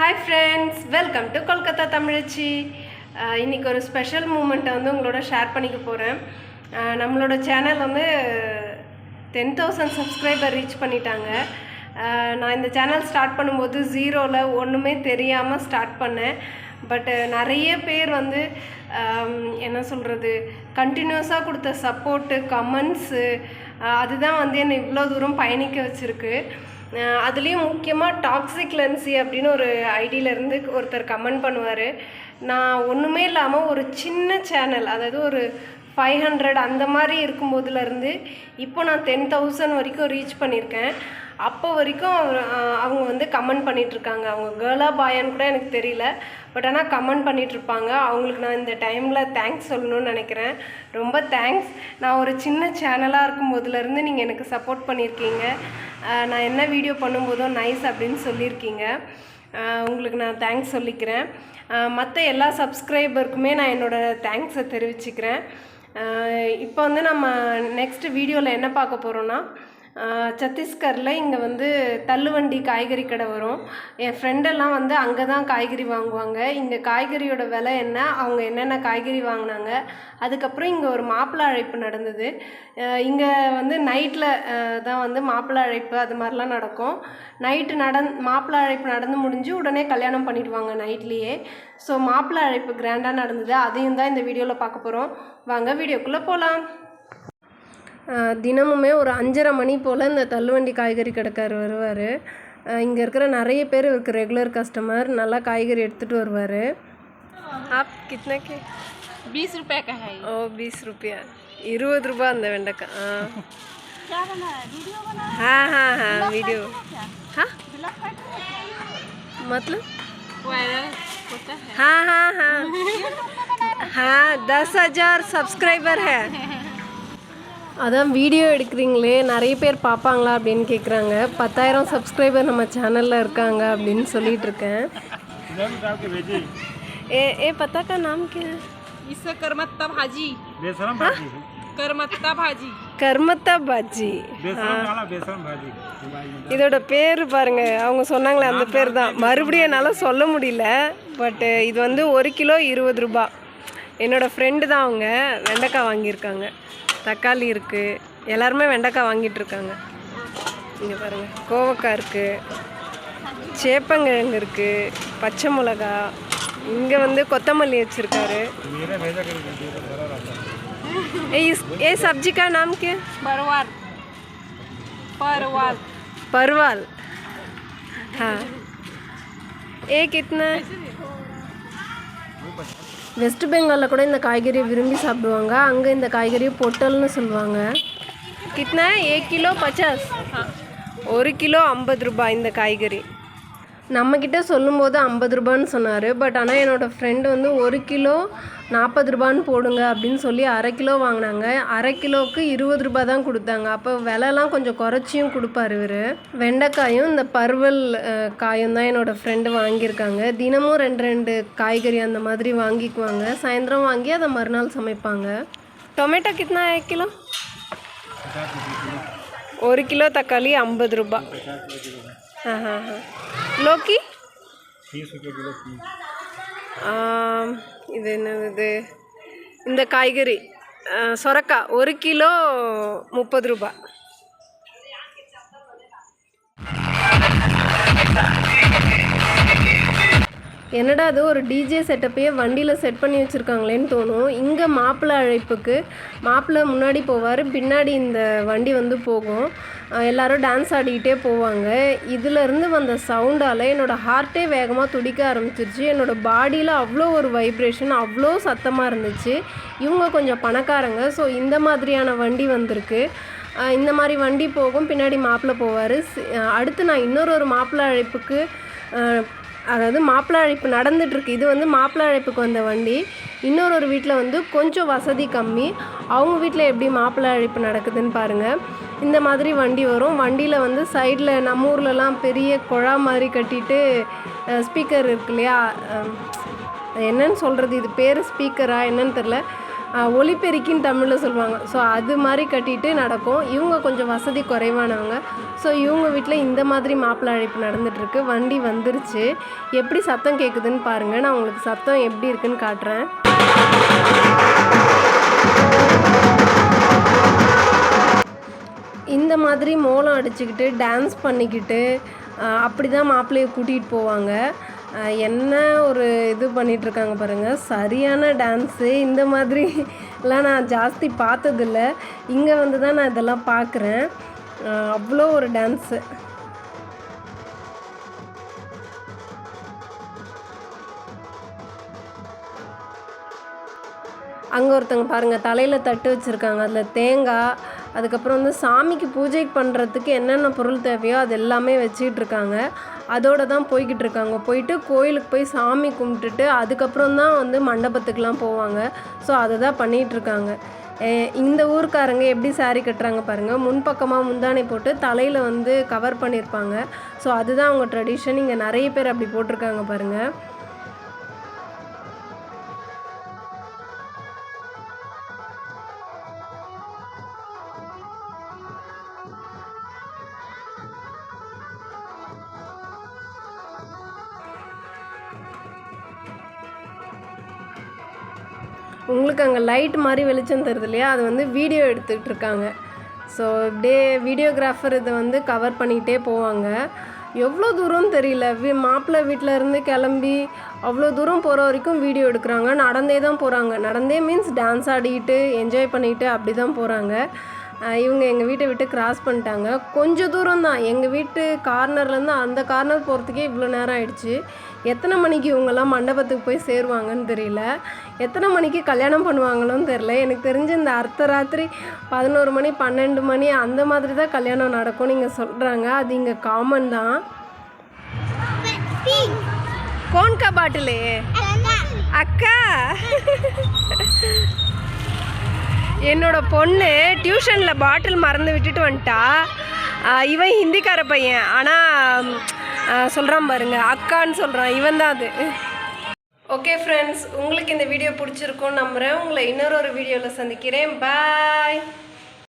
Hi friends welcome to Kolkata Tamizhachi இன்றைக்கி ஒரு special மூமெண்ட்டை வந்து உங்களோட ஷேர் பண்ணிக்க போகிறேன் நம்மளோட சேனல் வந்து டென் தௌசண்ட் சப்ஸ்கிரைபர் ரீச் பண்ணிட்டாங்க. நான் இந்த சேனல் ஸ்டார்ட் பண்ணும்போது ஜீரோவில் ஒன்றுமே தெரியாமல் ஸ்டார்ட் பண்ணேன். பட்டு நிறைய பேர் வந்து என்ன சொல்கிறது கண்டினியூஸாக கொடுத்த சப்போர்ட்டு கமெண்ட்ஸு அதுதான் வந்து என்னை இவ்வளோ தூரம் பயணிக்க வச்சுருக்கு. அதுலேயும் முக்கியமாக டாக்ஸிக் லென்சி அப்படின்னு ஒரு ஐடியிலேருந்து ஒருத்தர் கமெண்ட் பண்ணுவார். நான் ஒன்றுமே இல்லாமல் ஒரு சின்ன சேனல் அதாவது ஒரு ஃபைவ் ஹண்ட்ரட் அந்த மாதிரி இருக்கும்போதுலேருந்து இப்போ நான் டென் தௌசண்ட் வரைக்கும் ரீச் பண்ணியிருக்கேன். அப்போ வரைக்கும் அவங்க வந்து கமெண்ட் பண்ணிகிட்ருக்காங்க அவங்க கேர்ளா பாயான்னு கூட எனக்கு தெரியல. பட் ஆனால் கமெண்ட் பண்ணிகிட்ருப்பாங்க அவங்களுக்கு நான் இந்த டைமில் தேங்க்ஸ் சொல்லணும்னு நினைக்கிறேன். ரொம்ப தேங்க்ஸ் நான் ஒரு சின்ன சேனலாக இருக்கும்போதுலேருந்து நீங்கள் எனக்கு சப்போர்ட் பண்ணியிருக்கீங்க. நான் என்ன வீடியோ பண்ணும்போதும் நைஸ் அப்படின்னு சொல்லியிருக்கீங்க. உங்களுக்கு நான் தேங்க்ஸ் சொல்லிக்கிறேன். மற்ற எல்லா சப்ஸ்கிரைபருக்குமே நான் என்னோடய தேங்க்ஸை தெரிவிச்சுக்கிறேன். இப்போ வந்து நம்ம நெக்ஸ்ட் வீடியோவில் என்ன பார்க்க போகிறோன்னா சத்தீஸ்கரில் இங்கே வந்து தள்ளுவண்டி காய்கறி கடை வரும். என் ஃப்ரெண்டெல்லாம் வந்து அங்கே தான் காய்கறி வாங்குவாங்க. இங்கே காய்கறியோட விலை என்ன? அவங்க என்னென்ன காய்கறி வாங்கினாங்க? அதுக்கப்புறம் இங்கே ஒரு மாப்பிள்ளை அழைப்பு நடந்தது. இங்கே வந்து நைட்டில் தான் வந்து மாப்பிள்ளை அழைப்பு அது மாதிரிலாம் நடக்கும். நைட்டு நடந் மாப்பிள்ளை அழைப்பு நடந்து முடிஞ்சு உடனே கல்யாணம் பண்ணிடுவாங்க நைட்லேயே. ஸோ மாப்பிள்ளை அழைப்பு கிராண்டாக நடந்தது. அதையும் தான் இந்த வீடியோவில் பார்க்க போகிறோம் வாங்க வீடியோக்குள்ளே போகலாம் தினமுமே ஒரு அஞ்சரை மணி போல் இந்த தள்ளுவண்டி காய்கறி கடைக்காரர் வருவார் இங்கே இருக்கிற நிறைய பேர் இவருக்கு ரெகுலர் கஸ்டமர் நல்லா காய்கறி எடுத்துகிட்டு வருவார் ஆப் கிட்னா கே बीस रुपए का है ये। ஓ பீஸ் रुपया இருபது ரூபா அந்த வெண்டைக்காய் ஆ क्या बना है वीडियो बना हाँ हाँ हाँ वीडियो क्या हाँ ब्लॉग काट रहे हैं क्या? मतलब वायरल होता है हाँ हाँ हाँ हाँ दस हजार சப்ஸ்கிரைபர் है அதான் வீடியோ எடுக்கிறீங்களே நிறைய பேர் பார்ப்பாங்களா அப்படின்னு கேட்குறாங்க பத்தாயிரம் சப்ஸ்கிரைபர் நம்ம சேனலில் இருக்காங்க அப்படின்னு சொல்லிட்டு இருக்கேன் ए ए पता का नाम क्या है इससे करमत्ता भाजी बेसरम भाजी है करमत्ता भाजी கர்மத்தா பாஜி बेसरम वाला बेसरम भाजी இதோட பேர் பாருங்க அவங்க சொன்னாங்களே அந்த பேர் தான் மறுபடியும் என்னால் சொல்ல முடியல பட் இது வந்து ஒரு கிலோ இருபது ரூபா என்னோட ஃப்ரெண்டு தான் அவங்க வெண்டைக்காய் வாங்கியிருக்காங்க தக்காளி இருக்குது எல்லாருமே வெண்டைக்காய் வாங்கிட்டு இருக்காங்க இங்கே பாருங்க கோவக்காய் இருக்குது சேப்பங்கிழங்கு இருக்குது பச்சை மிளகா இங்கே வந்து கொத்தமல்லி வச்சுருக்காரு मेरा भेजा कर दीजिए तो भरा रहता है ए इस ये सब्जी का नाम क्या है? परवाल परवाल परवल हाँ ये कितना है வெஸ்ட் பெங்காலில் கூட இந்த காய்கறியை விரும்பி சாப்பிடுவாங்க. அங்கே இந்த காய்கறியை பொட்டல்னு சொல்லுவாங்க. கிட்னா ஏ கிலோ பச்சாஸ் ஒரு கிலோ ஐம்பது ரூபாய் இந்த காய்கறி. நம்மக்கிட்ட சொல்லும்போது ஐம்பது ரூபான்னு சொன்னார். பட் ஆனால் என்னோடய ஃப்ரெண்டு வந்து ஒரு கிலோ நாற்பது ரூபான்னு போடுங்க அப்படின்னு சொல்லி அரை கிலோ வாங்கினாங்க. அரை கிலோவுக்கு இருபது ரூபா தான் கொடுத்தாங்க. அப்போ விலைலாம் கொஞ்சம் குறைச்சியும் கொடுப்பாரு இவர். வெண்டைக்காயும் இந்த பருவல் காயும் தான் என்னோடய ஃப்ரெண்டு வாங்கியிருக்காங்க. தினமும் ரெண்டு ரெண்டு காய்கறி அந்த மாதிரி வாங்கிக்குவாங்க. சாயந்தரம் வாங்கி அதை மறுநாள் சமைப்பாங்க. டொமேட்டோ கிட்னா एक கிலோ? ஒரு கிலோ தக்காளி ஐம்பது ரூபா ஆ ஆ ஆ லோக்கி तीस रुपये किलो तीस ஆம், இது என்னது இது இந்த காய்கறி ஆ, சொரக்காய் ஒரு கிலோ முப்பது ரூபாய் என்னடா அது ஒரு டிஜே செட்டப்பையே வண்டியில் செட் பண்ணி வச்சுருக்காங்களேன்னு தோணும். இங்கே மாப்பிள்ளை அழைப்புக்கு மாப்பிள்ளை முன்னாடி போவார் பின்னாடி இந்த வண்டி வந்து போகும். அஹ் எல்லாரும் டான்ஸ் ஆடிக்கிட்டே போவாங்க. இதிலேருந்து வந்த சவுண்டால் என்னோடய ஹார்ட்டே வேகமாக துடிக்க ஆரம்பிச்சிருச்சு. என்னோடய பாடியில் அவ்வளோ ஒரு வைப்ரேஷன் அவ்வளோ சத்தமாக இருந்துச்சு. இவங்க கொஞ்சம் பணக்காரங்க ஸோ இந்த மாதிரியான வண்டி வந்திருக்கு. இந்த மாதிரி வண்டி போகும் பின்னாடி மாப்பிள்ளை போவார். அடுத்து நான் இன்னொரு ஒரு மாப்பிள்ளை அழைப்புக்கு அதாவது மாப்பிள்ளை அழைப்பு நடந்துட்டுருக்கு. இது வந்து மாப்பிள்ளை அழைப்புக்கு வந்த வண்டி. இன்னொரு ஒரு வீட்டில் வந்து கொஞ்சம் வசதி கம்மி. அவங்க வீட்டில் எப்படி மாப்பிள்ளை அழைப்பு நடக்குதுன்னு பாருங்கள் இந்த மாதிரி வண்டி வரும். வண்டியில் வந்து சைடில் நம்ம ஊர்லலாம் பெரிய குழா மாதிரி கட்டிட்டு ஸ்பீக்கர் இருக்கு இல்லையா? என்னன்னு சொல்கிறது இது பேர் ஸ்பீக்கரா? என்னன்னு தெரில ஒலிபெருக்கின்னு தமிழில் சொல்லுவாங்க. ஸோ அது மாதிரி கட்டிட்டு நடக்கும். இவங்க கொஞ்சம் வசதி குறைவானவங்க. ஸோ இவங்க வீட்டில் இந்த மாதிரி மாப்பிள்ளை அழைப்பு நடந்துகிட்ருக்கு வண்டி வந்துருச்சு. எப்படி சத்தம் கேட்குதுன்னு பாருங்கள் நான் உங்களுக்கு சத்தம் எப்படி இருக்குன்னு காட்டுறேன். இந்த மாதிரி மோளம் அடிச்சுக்கிட்டு டான்ஸ் பண்ணிக்கிட்டு அப்படி தான் மாப்பிள்ளையை கூட்டிகிட்டு போவாங்க. என்ன ஒரு இது பண்ணிகிட்ருக்காங்க பாருங்கள் சரியான டான்ஸு இந்த மாதிரிலாம் நான் ஜாஸ்தி பார்த்ததில்ல. இங்கே வந்து தான் நான் இதெல்லாம் பார்க்குறேன் அவ்வளோ ஒரு டான்ஸு அங்கே ஒருத்தங்க பாருங்கள் தலையில் தட்டு வச்சுருக்காங்க. அதில் தேங்காய் அதுக்கப்புறம் வந்து சாமிக்கு பூஜை பண்ணுறதுக்கு என்னென்ன பொருள் தேவையோ அது எல்லாமே வச்சுக்கிட்டு இருக்காங்க அதோட தான் போய்கிட்டு இருக்காங்க போயிட்டு கோயிலுக்கு போய் சாமி கும்பிட்டுட்டு அதுக்கப்புறம் தான் வந்து மண்டபத்துக்கெலாம் போவாங்க. ஸோ அதை தான் பண்ணிகிட்டு இருக்காங்க இந்த ஊர்க்காரங்க எப்படி சாரீ கட்டுறாங்க பாருங்கள் முன்பக்கமாக முந்தானை போட்டு தலையில் வந்து கவர் பண்ணியிருப்பாங்க. ஸோ அதுதான் அவங்க ட்ரெடிஷன் இங்கே நிறைய பேர் அப்படி போட்டிருக்காங்க பாருங்கள் உங்களுக்கு அங்கே லைட் மாதிரி வெளிச்சம் தருது இல்லையா? அது வந்து வீடியோ எடுத்துக்கிட்டு இருக்காங்க. ஸோ இப்படியே வீடியோகிராஃபர் இதை வந்து கவர் பண்ணிக்கிட்டே போவாங்க. எவ்வளோ தூரம் தெரியல. வீ மாப்பிள்ளை வீட்டில் இருந்து கிளம்பி அவ்வளோ தூரம் போகிற வரைக்கும் வீடியோ எடுக்கிறாங்க. நடந்தே தான் போகிறாங்க நடந்தே மீன்ஸ் டான்ஸ் ஆடிக்கிட்டு என்ஜாய் பண்ணிக்கிட்டு அப்படி தான் போகிறாங்க இவங்க எங்கள் வீட்டை விட்டு கிராஸ் பண்ணிட்டாங்க. கொஞ்சம் தூரம் தான். எங்கள் வீட்டு கார்னர்லேருந்து அந்த கார்னர் போகிறதுக்கே இவ்வளோ நேரம் ஆயிடுச்சு. எத்தனை மணிக்கு இவங்கெல்லாம் மண்டபத்துக்கு போய் சேருவாங்கன்னு தெரியல. எத்தனை மணிக்கு கல்யாணம் பண்ணுவாங்களோன்னு தெரியல. எனக்கு தெரிஞ்சு இந்த அர்த்தராத்திரி பதினோரு மணி பன்னெண்டு மணி அந்த மாதிரி தான் கல்யாணம் நடக்கும் நீங்கள் சொல்கிறாங்க அது இங்கே காமன் தான். கோன்கா பாட்டிலே அக்கா. என்னோட பொண்ணு டியூஷனில் பாட்டில் மறந்து விட்டுட்டு வந்துட்டா. இவன் ஹிந்திக்கார பையன். ஆனால் சொல்கிறான் பாருங்க. அக்கான்னு சொல்கிறான் இவன் தான் அது. ஓகே ஃப்ரெண்ட்ஸ் உங்களுக்கு இந்த வீடியோ பிடிச்சிருக்கும்னு நம்புகிறேன் உங்களை இன்னொரு ஒரு வீடியோவில் சந்திக்கிறேன். பாய்